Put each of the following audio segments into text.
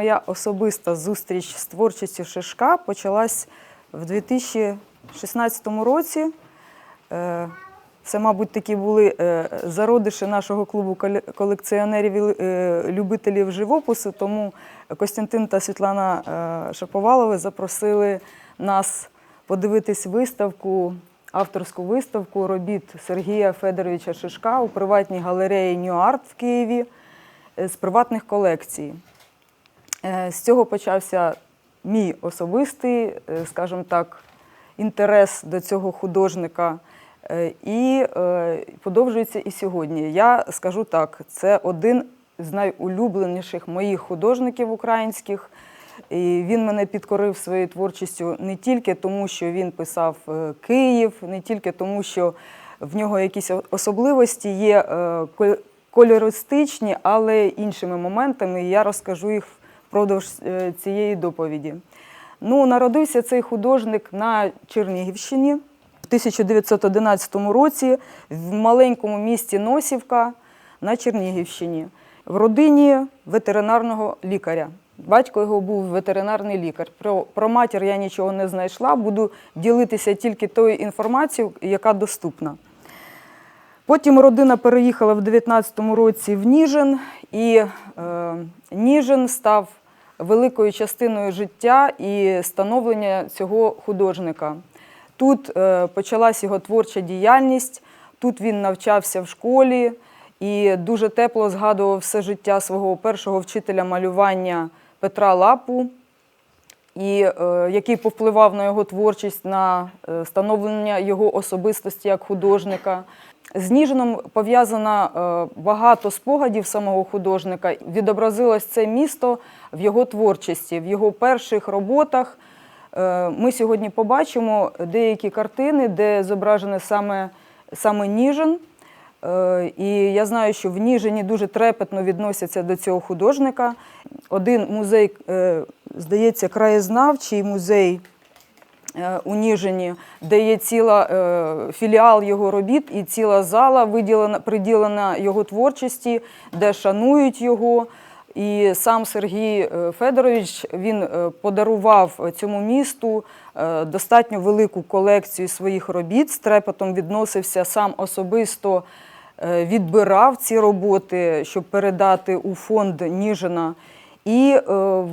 моя особиста зустріч з творчістю Шишка почалась в 2016 році. Е, Це, мабуть, такі були е, зародиші нашого клубу колекціонерів і е, любителів живопису. Тому Костянтин та Світлана Шаповалови запросили нас подивитись виставку, авторську виставку робіт Сергія Федоровича Шишка у приватній галереї Art в Києві з приватних колекцій. Е, З цього почався мій особистий, е, скажімо так, інтерес до цього художника. Е, І подовжується і сьогодні. Я скажу так: це один з найулюбленіших моїх художників українських. І він мене підкорив своєю творчістю не тільки тому, що він писав Київ, не тільки тому, що в нього якісь особливості є кольористичні, але іншими моментами. І я розкажу їх впродовж е, цієї доповіді. Ну, народився цей художник на Чернігівщині в 1911 році в маленькому місті Носівка на Чернігівщині в родині ветеринарного лікаря. Батько його був ветеринарний лікар. Про, про матір я нічого не знайшла, буду ділитися тільки тою інформацією, яка доступна. Потім родина переїхала в 19-му році в Ніжин, і е, Ніжин став великою частиною життя і становлення цього художника. Тут е, почалась його творча діяльність, тут він навчався в школі і дуже тепло згадував все життя свого першого вчителя малювання Петра Лапу і е, який повпливав на його творчість, на е, становлення його особистості як художника. З Ніжином пов'язано е, багато спогадів самого художника. Відобразилось це місто в його творчості, в його перших роботах. Е, Ми сьогодні побачимо деякі картини, де зображене саме, саме Ніжин. Е, І я знаю, що в Ніжині дуже трепетно відносяться до цього художника. Один музей, е, здається, краєзнавчий музей е, у Ніжині, де є ціла філіал його робіт і ціла зала виділена, приділена його творчості, де шанують його. І сам Сергій Федорович він подарував цьому місту достатньо велику колекцію своїх робіт. З трепетом відносився сам особисто відбирав ці роботи, щоб передати у фонд Ніжина. І е,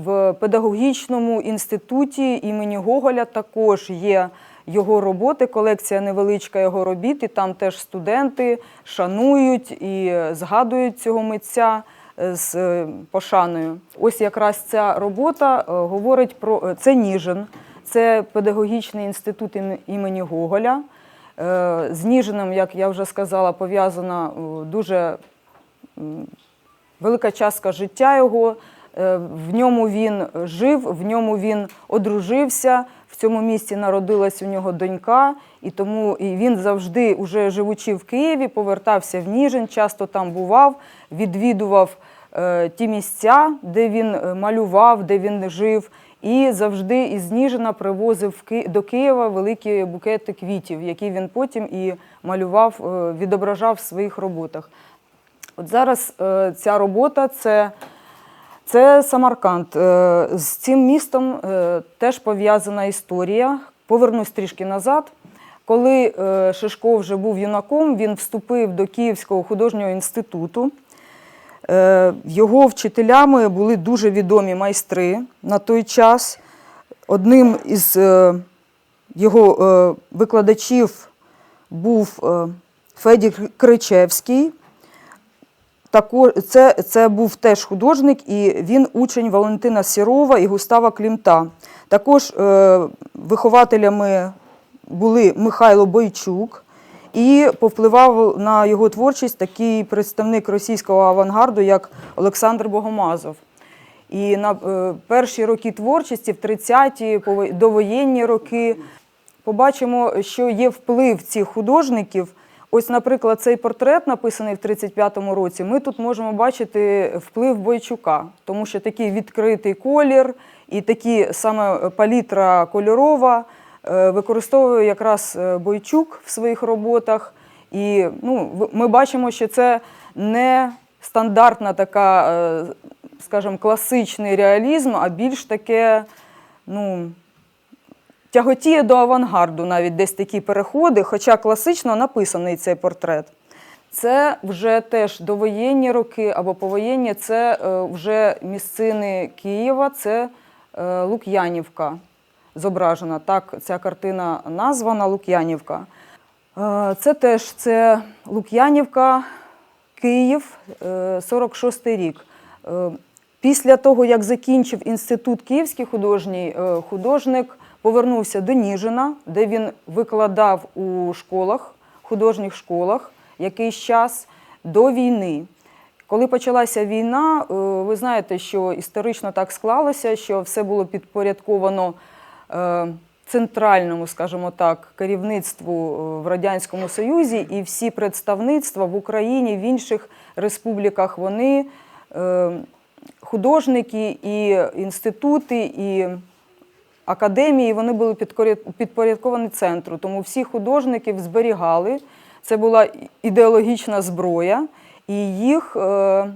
в педагогічному інституті імені Гоголя також є його роботи, колекція невеличка його робіт, і там теж студенти шанують і згадують цього митця е, з е, пошаною. Ось якраз ця робота е, говорить про е, це Ніжин, це педагогічний інститут імені Гоголя. Е, З Ніжином, як я вже сказала, пов'язана е, дуже велика частка життя його. Е, В ньому він жив, в ньому він одружився. В цьому місті народилась у нього донька, і тому і він завжди, уже живучи в Києві, повертався в Ніжин, часто там бував, відвідував е, ті місця, де він малював, де він жив. І завжди із Ніжина привозив до Києва великі букети квітів, які він потім і малював, е, відображав в своїх роботах. От зараз е, ця робота це, це Самарканд. Е, з цим містом теж пов'язана історія. Повернусь трішки назад. Коли Шишко вже був юнаком, він вступив до Київського художнього інституту. Е, Його вчителями були дуже відомі майстри на той час. Одним із е, його е, викладачів був Федір Кричевський. Це, це був теж художник, і він учень Валентина Сірова і Густава Клімта. Також вихователями були Михайло Бойчук, і повпливав на його творчість такий представник російського авангарду, як Олександр Богомазов. І на е, перші роки творчості, в 30-ті, пово- довоєнні роки, побачимо, що є вплив цих художників. Ось, наприклад, цей портрет, написаний в 35-му році, ми тут можемо бачити вплив Бойчука, тому що такий відкритий колір і такі саме палітра кольорова використовує якраз е, Бойчук в своїх роботах. І ну, ми бачимо, що це не стандартна така е, скажімо, класичний реалізм, а більш таке, ну, тяготіє до авангарду, навіть десь такі переходи, хоча класично написаний цей портрет. Це вже теж довоєнні роки або повоєнні, це е, вже місцини Києва, це е, Лук'янівка зображена. Так, ця картина названа Лук'янівка. Е, Це теж це Лук'янівка, Київ, е, 46-й рік. Е, Після того, як закінчив інститут Київський художній, художник повернувся до Ніжина, де він викладав у школах, художніх школах якийсь час до війни. Коли почалася війна, ви знаєте, що історично так склалося, що все було підпорядковано центральному, скажімо так, керівництву е, в Радянському Союзі, і всі представництва в Україні, в інших республіках, вони е, художники і інститути, і академії, вони були підпорядковані центру. Тому всі художників зберігали. Це була ідеологічна зброя, і їх е, е,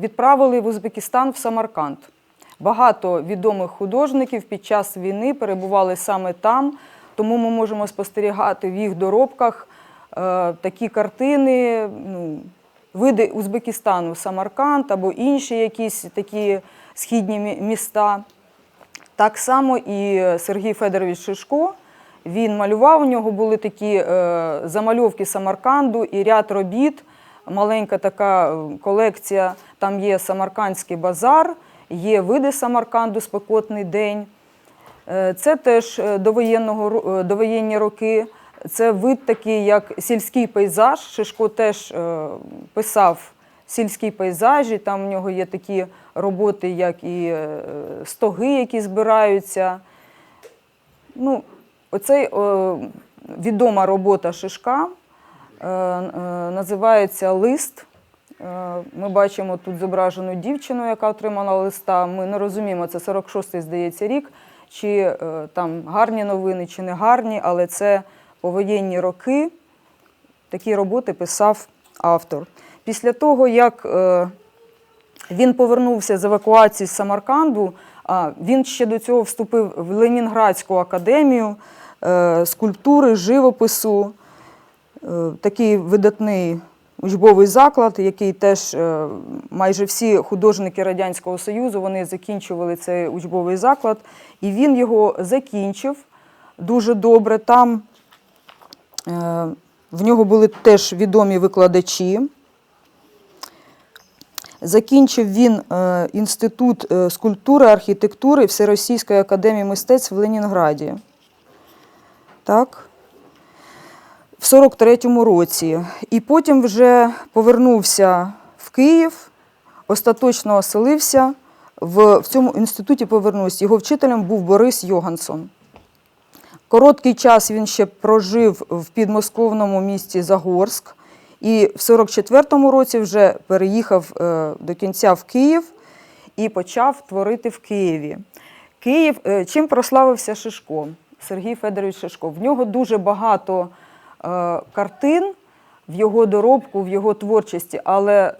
відправили в Узбекистан в Самарканд. Багато відомих художників під час війни перебували саме там, тому ми можемо спостерігати в їх доробках е, такі картини, ну, види Узбекистану, Самарканд або інші якісь такі східні міста. Так само і Сергій Федорович Шишко. Він малював, у нього були такі е, замальовки Самарканду і ряд робіт. Маленька така е, колекція. Там є Самаркандський базар, є види Самарканду, спекотний день. Е, Це теж е, довоєнного, е, довоєнні роки. Це вид такий, як сільський пейзаж. Шишко теж писав сільські пейзажі. Там в нього є такі роботи, як і стоги, які збираються. Ну, оцей відома робота Шишка називається Лист. Е, Ми бачимо тут зображену дівчину, яка отримала листа. Ми не розуміємо, це 46-й, здається, рік, чи е, там гарні новини, чи не гарні, але це повоєнні роки. Такі роботи писав автор. Після того, як е, він повернувся з евакуації з Самарканду. Він ще до цього вступив в Ленінградську академію скульптури, живопису. Такий видатний учбовий заклад, який теж е, майже всі художники Радянського Союзу вони закінчували цей учбовий заклад. І він його закінчив дуже добре. Там е, в нього були теж відомі викладачі. Закінчив він е, інститут скульптури, архітектури Всеросійської академії мистецтв в Ленінграді. Так. В 43-му році. І потім вже повернувся в Київ, остаточно оселився. В, в цьому інституті повернувся. Його вчителем був Борис Йогансон. Короткий час він ще прожив в підмосковному місті Загорськ. І в 44-му році вже переїхав е, до кінця в Київ і почав творити в Києві. Київ, е, чим прославився Шишко, Сергій Федорович Шишко. В нього дуже багато картин в його доробку, в його творчості, але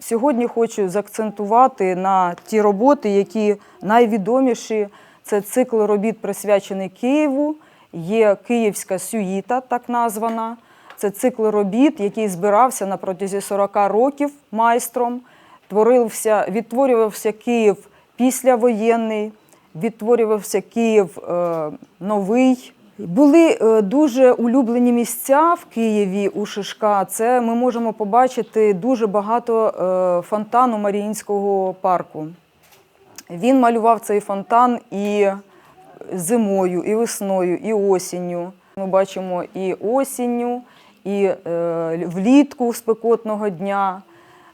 сьогодні хочу заакцентувати на ті роботи, які найвідоміші. Це цикл робіт, присвячений Києву, є Київська сюїта, так названа. Це цикл робіт, який збирався на протязі 40 років майстром. Творився, відтворювався Київ післявоєнний, відтворювався Київ е, новий. Були е, дуже улюблені місця в Києві у Шишка. Це ми можемо побачити дуже багато е, фонтану Маріїнського парку. Він малював цей фонтан і зимою, і весною, і осінню. Ми бачимо і осінню, і е, влітку спекотного дня.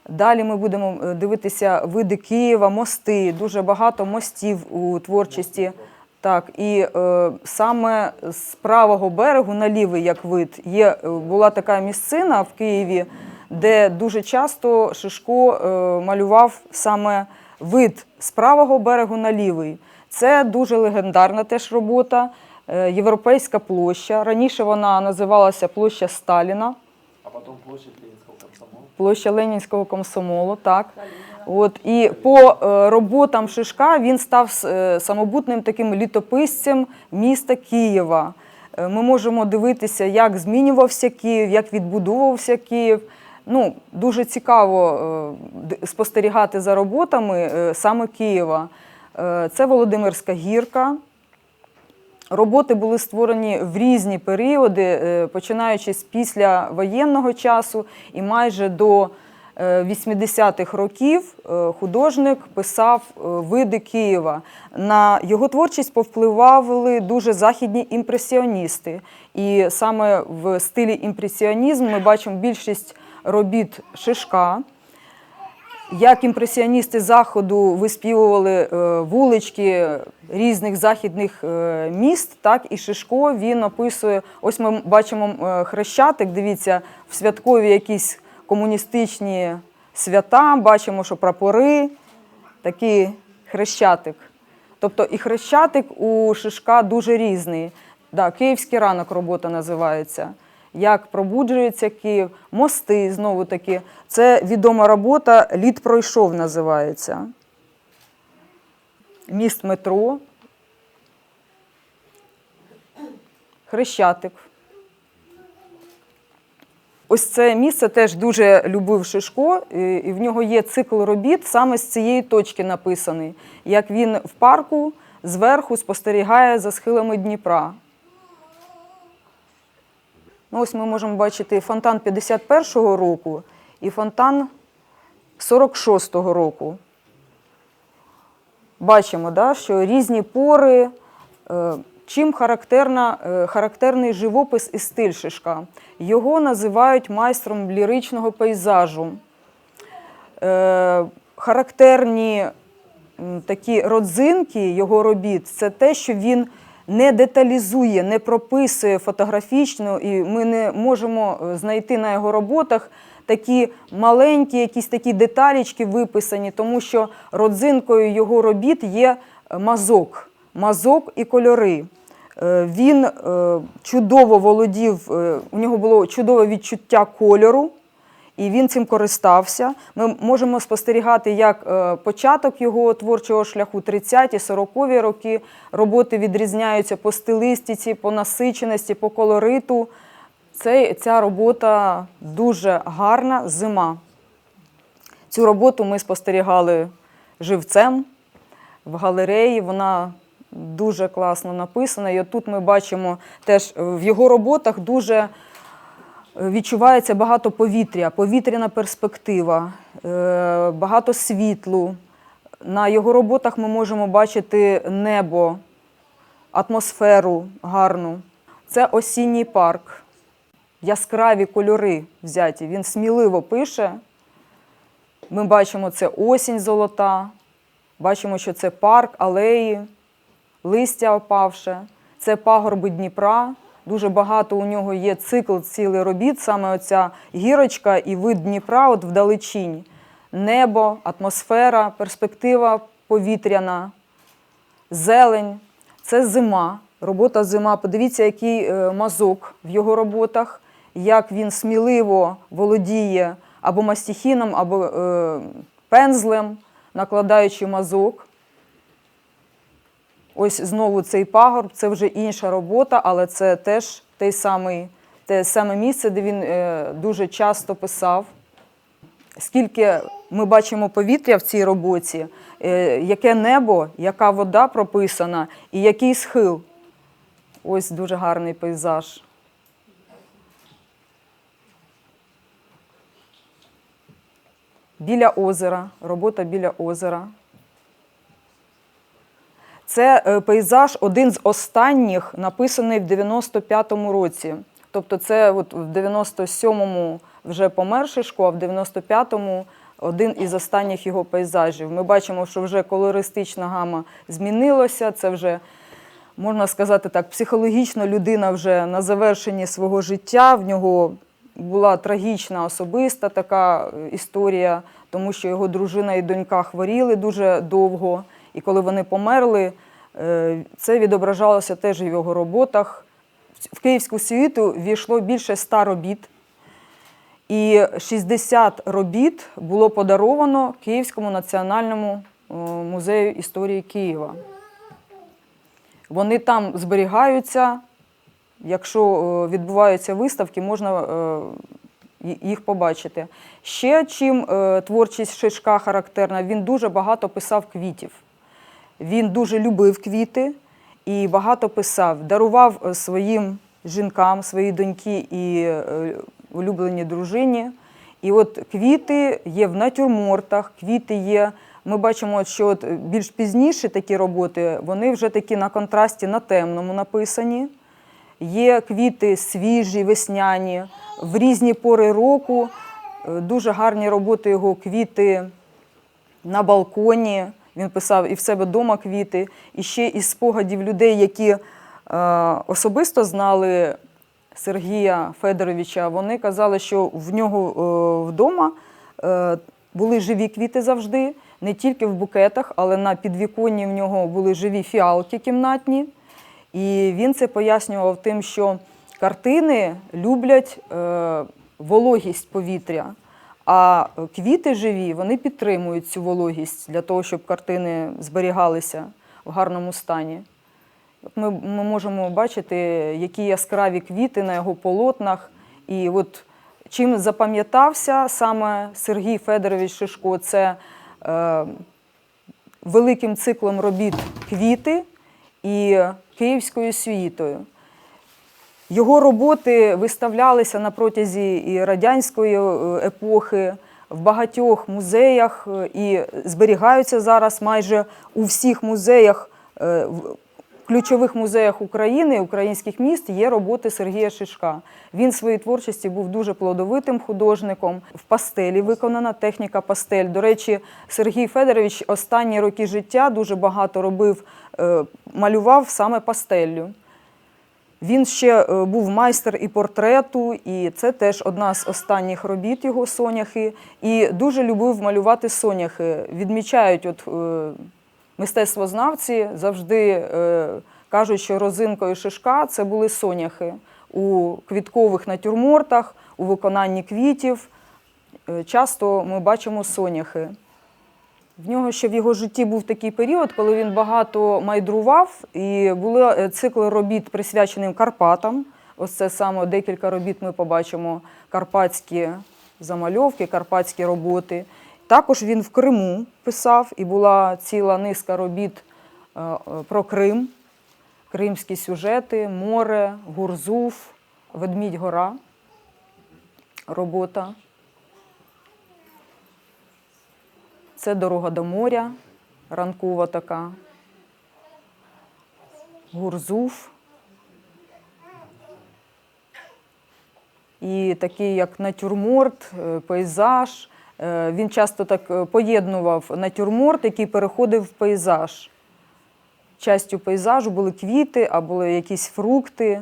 Далі ми будемо дивитися види Києва, мости, дуже багато мостів у творчості. Так, і е, саме з правого берегу на лівий, як вид, є, е, була така місцина в Києві, де дуже часто Шишко е, малював саме вид з правого берегу на лівий. Це дуже легендарна теж робота. е, Європейська площа. Раніше вона називалася площа Сталіна, А потом площадь Ленинского комсомола. площа Ленінського комсомолу. Так. От, і по е, роботам Шишка він став е, самобутним таким літописцем міста Києва. Е, Ми можемо дивитися, як змінювався Київ, як відбудовувався Київ. Ну, дуже цікаво спостерігати за роботами саме Києва. Це Володимирська гірка. Роботи були створені в різні періоди, починаючи з після воєнного часу і майже до 80-х років е, художник писав е, види Києва. На його творчість повпливали дуже західні імпресіоністи. І саме в стилі імпресіонізм ми бачимо більшість робіт Шишка. Як імпресіоністи заходу виспівували е, вулички різних західних міст, так і Шишко він описує. Ось ми бачимо хрещатик. Дивіться, в святкові якісь комуністичні свята. Бачимо, що прапори, такий хрещатик. Тобто і хрещатик у Шишка дуже різний. Да, Київський ранок робота називається. Як пробуджується Київ, мости знову таки. Це відома робота Лід пройшов називається. Міст метро. Хрещатик. Ось це місце теж дуже любив Шишко, і в нього є цикл робіт саме з цієї точки написаний, як він в парку зверху спостерігає за схилами Дніпра. Ну, ось ми можемо бачити фонтан 51-го року і фонтан 46-го року. Бачимо, да, що різні пори. Чим характерна, е, характерний живопис і стиль Шишка? Його називають майстром ліричного пейзажу. Е, Характерні такі родзинки його робіт це те, що він не деталізує, не прописує фотографічно, і ми не можемо е, знайти на його роботах такі маленькі, якісь такі деталічки виписані, тому що родзинкою його робіт є мазок, мазок і кольори. Е, Він е, чудово володів, е, у нього було чудове відчуття кольору, і він цим користався. Ми можемо спостерігати, як початок його творчого шляху 30-ті, 40-ві роки. Роботи відрізняються по стилистиці, по насиченості, по колориту. Це, ця робота дуже гарна зима. Цю роботу ми спостерігали живцем в галереї. Вона дуже класно написана. І отут ми бачимо теж е, в його роботах дуже е, відчувається багато повітря, повітряна перспектива, е, багато світлу. На його роботах ми можемо бачити небо, атмосферу гарну. Це осінній парк, яскраві кольори взяті. Він сміливо пише. Ми бачимо, це осінь золота, бачимо, що це парк, алеї, листя опавше, це пагорби Дніпра. Дуже багато у нього є цикл цілий робіт, саме оця гірочка і вид Дніпра от вдалечінь. Небо, атмосфера, перспектива повітряна, зелень. Це зима, робота зима. Подивіться, який е, мазок в його роботах, як він сміливо володіє або мастихіном, або е, пензлем, накладаючи мазок. Ось знову цей пагорб, це вже інша робота, але це теж той самий, те саме місце, де він е, дуже часто писав. Скільки ми бачимо повітря в цій роботі, е, яке небо, яка вода прописана і який схил. Ось дуже гарний пейзаж. Біля озера, робота біля озера. Це е, пейзаж один з останніх, написаний в 95-му році. Тобто, це от в 97-му вже помер Шишко, а в 95-му один із останніх його пейзажів. Ми бачимо, що вже колористична гама змінилася. Це вже, можна сказати так, психологічно людина вже на завершенні свого життя. В нього була трагічна особиста така е, історія, тому що його дружина і донька хворіли дуже довго. І коли вони померли, е, це відображалося теж в його роботах. В київську світу війшло більше ста робіт. І 60 робіт було подаровано Київському національному е, музею історії Києва. Вони там зберігаються. Якщо е, відбуваються виставки, можна їх побачити. Ще чим творчість Шишка характерна, він дуже багато писав квітів. Він дуже любив квіти і багато писав, дарував е, своїм жінкам, своїй доньки і е, улюбленій дружині. І от квіти є в натюрмортах, квіти є. Ми бачимо, що от більш пізніші такі роботи, вони вже такі на контрасті на темному написані. Є квіти свіжі, весняні, в різні пори року. Е, Дуже гарні роботи його квіти на балконі. Він писав і в себе вдома квіти, і ще із спогадів людей, які е, особисто знали Сергія Федоровича. Вони казали, що в нього е, вдома е, були живі квіти завжди, не тільки в букетах, але на підвіконні в нього були живі фіалки кімнатні. І він це пояснював тим, що картини люблять е, вологість повітря, а квіти живі вони підтримують цю вологість для того, щоб картини зберігалися в гарному стані. Ми, ми можемо бачити, які яскраві квіти на його полотнах. І от чим запам'ятався саме Сергій Федорович Шишко, це е, великим циклом робіт квіти і київською світою. Його роботи виставлялися на протязі і радянської е, епохи в багатьох музеях е, і зберігаються зараз майже у всіх музеях, е, в ключових музеях України, українських міст є роботи Сергія Шишка. Він в своїй творчості був дуже плодовитим художником. В пастелі виконана техніка пастель. До речі, Сергій Федорович останні роки життя дуже багато робив, малював саме пастеллю. Він ще е, був майстер і портрету, і це теж одна з останніх робіт його соняхи. І дуже любив малювати соняхи. Відмічають, от е, мистецтвознавці завжди е, кажуть, що розинкою шишка це були соняхи у квіткових натюрмортах, у виконанні квітів. Е, Часто ми бачимо соняхи. В нього ще в його житті був такий період, коли він багато майдрував, і були е, цикли робіт присвяченим Карпатам. Ось це саме декілька робіт ми побачимо карпатські замальовки, карпатські роботи. Також він в Криму писав, і була ціла низка робіт е, про Крим, кримські сюжети, море, Гурзуф, Ведмідь Гора. Робота. Це дорога до моря, ранкова така. Гурзуф. І такий, як натюрморт, е, пейзаж. Е, Він часто так е, поєднував натюрморт, який переходив в пейзаж. Частю пейзажу були квіти, а були якісь фрукти.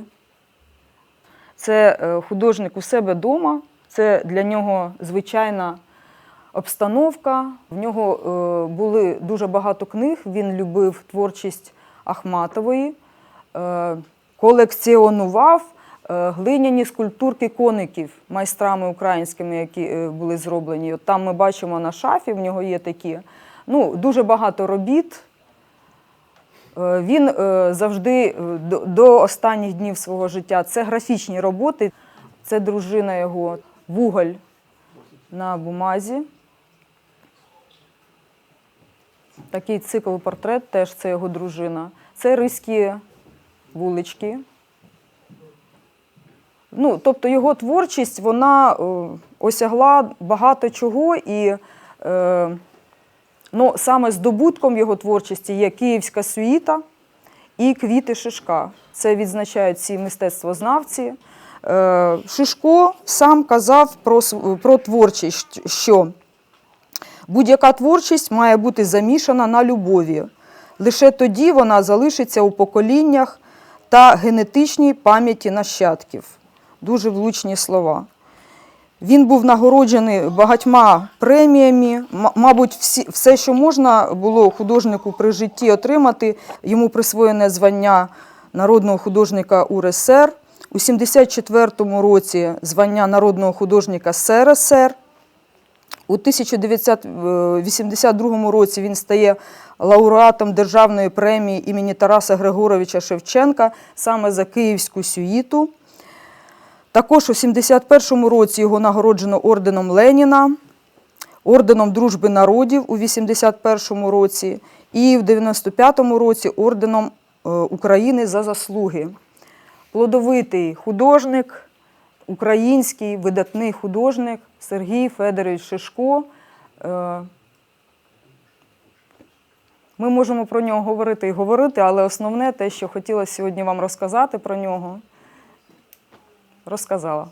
Це художник у себе вдома, це для нього звичайна обстановка. В нього е, були дуже багато книг. Він любив творчість Ахматової, е, колекціонував е, глиняні скульптурки коників майстрами українськими, які були зроблені. От там ми бачимо на шафі, в нього є такі. Ну, дуже багато робіт. Він завжди до останніх днів свого життя це графічні роботи. Це дружина його вуголь на бумазі. Такий цикл портрет теж це його дружина. Це риські вулички. Ну, тобто його творчість вона е, осягла багато чого, і е, ну, саме здобутком його творчості є київська сюїта і квіти Шишка. Це відзначають ці мистецтвознавці. Е, Шишко сам казав про, про творчість, що Будь-яка творчість має бути замішана на любові. Лише тоді вона залишиться у поколіннях та генетичній пам'яті нащадків. Дуже влучні слова. Він був нагороджений багатьма преміями. Мабуть, всі, все, що можна було художнику при житті отримати, йому присвоєне звання народного художника УРСР. У У 74-му році звання народного художника СРСР. У 1982 році він стає лауреатом Державної премії імені Тараса Григоровича Шевченка саме за київську сюїту. Також у 71-му році його нагороджено орденом Леніна, орденом Дружби народів у 81-му році і в 95-му році орденом е, України за заслуги. Плодовитий художник, український видатний художник Сергій Федорович Шишко. Е, Ми можемо про нього говорити і говорити, але основне те, що хотіла сьогодні вам розказати про нього, розказала.